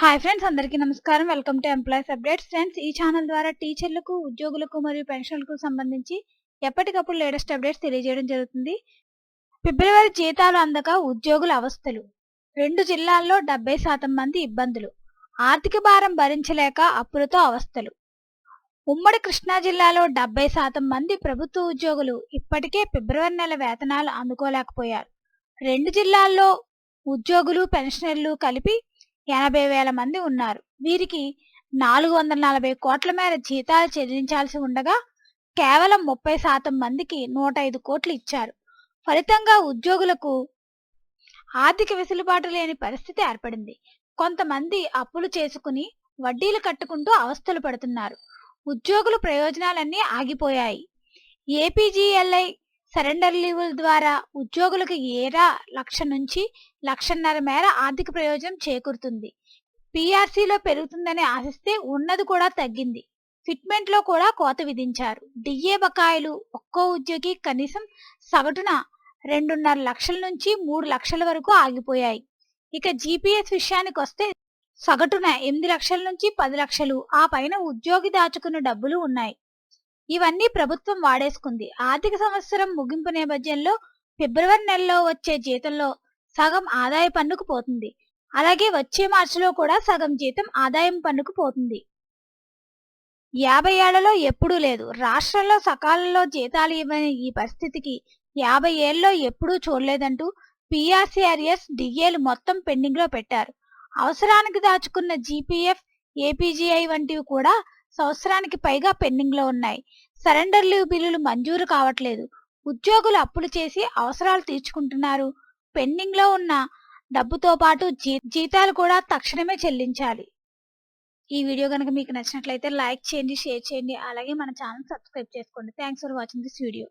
Hi friends అందరికీ నమస్కారం. Welcome to employees updates friends ఈ ఛానల్ ద్వారా టీచర్లకు ఉద్యోగులకు మరియు పెన్షన్లకు సంబంధించి ఎప్పటికప్పుడు లేటెస్ట్ అప్డేట్స్ తెలియజేయడం జరుగుతుంది. ఫిబ్రవరి జీతాలు అందక ఉద్యోగుల అవస్థలు. రెండు జిల్లాల్లో డెబ్బై శాతం మంది ఇబ్బందులు. ఆర్థిక భారం భరించలేక అప్పులతో అవస్థలు. ఉమ్మడి కృష్ణా జిల్లాలో డెబ్బై శాతం మంది ప్రభుత్వ ఉద్యోగులు ఇప్పటికే ఫిబ్రవరి నెల వేతనాలు అందుకోలేకపోయారు. రెండు జిల్లాల్లో ఉద్యోగులు పెన్షనర్లు కలిపి ఎనభై వేల మంది ఉన్నారు. వీరికి నాలుగు వందల నలభై కోట్ల మేర జీతాలు చెల్లించాల్సి ఉండగా కేవలం ముప్పై శాతం మందికి నూట ఐదు కోట్లు ఇచ్చారు. ఫలితంగా ఉద్యోగులకు ఆర్థిక వెసులుబాటు లేని పరిస్థితి ఏర్పడింది. కొంతమంది అప్పులు చేసుకుని వడ్డీలు కట్టుకుంటూ అవస్థలు పడుతున్నారు. ఉద్యోగుల ప్రయోజనాలన్నీ ఆగిపోయాయి. ఏపీజీఎల్ఐ సరెండర్ లీవుల ద్వారా ఉద్యోగులకు ఏరా లక్ష నుంచి లక్షన్నర మేర ఆర్థిక ప్రయోజనం చేకూరుతుంది. పీఆర్సీలో పెరుగుతుందని ఆశిస్తే ఉన్నది కూడా తగ్గింది. ఫిట్మెంట్లో కూడా కోత విధించారు. డిఏ బకాయిలు ఒక్కో ఉద్యోగి కనీసం సగటున రెండున్నర లక్షల నుంచి మూడు లక్షల వరకు ఆగిపోయాయి. ఇక జీపీఎస్ విషయానికి వస్తే సగటున ఎనిమిది లక్షల నుంచి పది లక్షలు. ఆ పైన ఉద్యోగి దాచుకున్న డబ్బులు ఉన్నాయి. ఇవన్నీ ప్రభుత్వం వాడేసుకుంది. ఆర్థిక సంవత్సరం ముగింపు నేపథ్యంలో ఫిబ్రవరి నెలలో వచ్చే జీతంలో సగం ఆదాయ పన్నుకు పోతుంది. అలాగే వచ్చే మార్చిలో కూడా సగం జీతం ఆదాయం పన్నుకు పోతుంది. యాభై ఏళ్ళలో ఎప్పుడూ లేదు. రాష్ట్రంలో సకాలంలో జీతాలు ఇవ్వని ఈ పరిస్థితికి యాభై ఏళ్ళలో ఎప్పుడూ చూడలేదంటూ పిఆర్సిఆర్ఎస్ డిఏలు మొత్తం పెండింగ్లో పెట్టారు. అవసరానికి దాచుకున్న జీపీఎఫ్ ఏపీజీఐ వంటివి కూడా సంవత్సరానికి పైగా పెండింగ్లో ఉన్నాయి. సరెండర్ లీవ్ బిల్లులు మంజూరు కావట్లేదు. ఉద్యోగులు అప్పులు చేసి అవసరాలు తీర్చుకుంటున్నారు. పెండింగ్లో ఉన్న డబ్బుతో పాటు జీ- జీతాలు కూడా తక్షణమే చెల్లించాలి. ఈ వీడియో కనుక మీకు నచ్చినట్లయితే లైక్ చేయండి షేర్ చేయండి. అలాగే మన ఛానల్ సబ్స్క్రైబ్ చేసుకోండి. Thanks for watching this video.